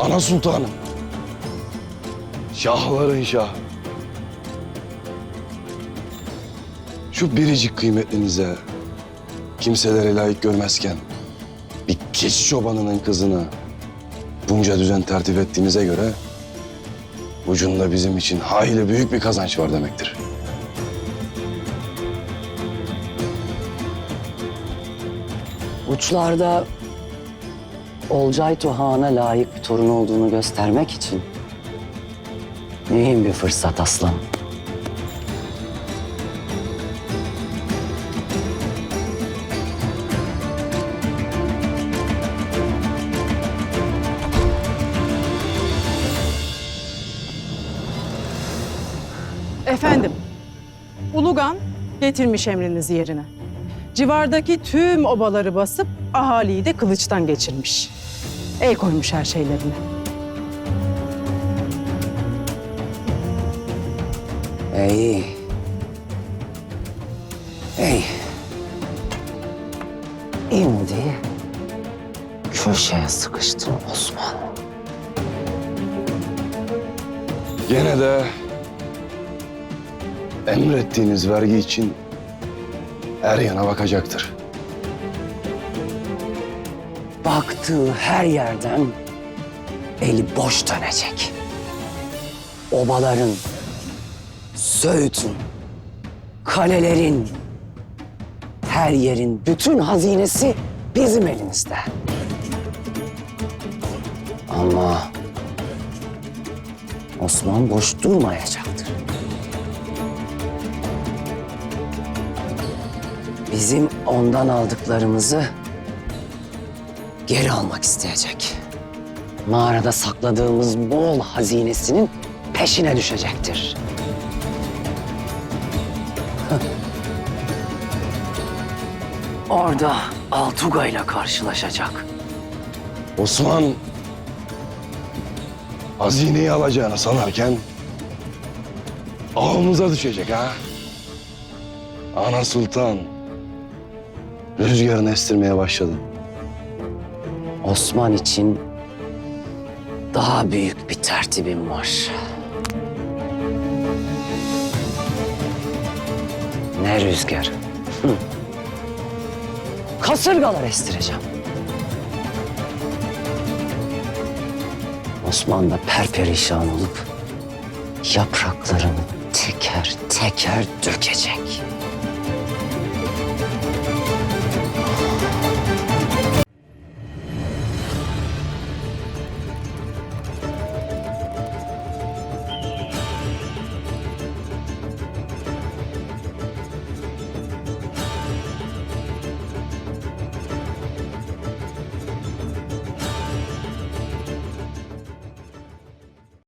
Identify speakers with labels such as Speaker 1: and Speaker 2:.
Speaker 1: Ana sultanım. Şahların şah. Şu biricik kıymetlinize kimselere layık görmezken bir keçi çobanının kızına bunca düzen tertip ettiğinize göre ucunda bizim için hayli büyük bir kazanç var demektir.
Speaker 2: Uçlarda Olcay Tuhan'a layık bir torun olduğunu göstermek için mühim bir fırsat aslan.
Speaker 3: Efendim, Ulugan getirmiş emrinizi yerine. Civardaki tüm obaları basıp ahaliyi de kılıçtan geçirmiş. El koymuş her şeylerine.
Speaker 2: İyi. İyi. Şimdi köşeye sıkıştın Osman.
Speaker 1: Gene de emrettiğiniz vergi için her yana bakacaktır.
Speaker 2: Baktığı her yerden eli boş dönecek. Obaların, Söğüt'ün, kalelerin, her yerin bütün hazinesi bizim elimizde. Ama Osman boş durmayacaktır. Bizim ondan aldıklarımızı geri almak isteyecek. Mağarada sakladığımız bol hazinesinin peşine düşecektir. Orada Altuga ile karşılaşacak.
Speaker 1: Osman hazineyi alacağını sanarken ağımıza düşecek ha. Ana Sultan rüzgarını estirmeye başladı.
Speaker 2: Osman için daha büyük bir tertibim var. Ne rüzgar? Kasırgalar estireceğim. Osman da perperişan olup yapraklarını teker teker dökecek.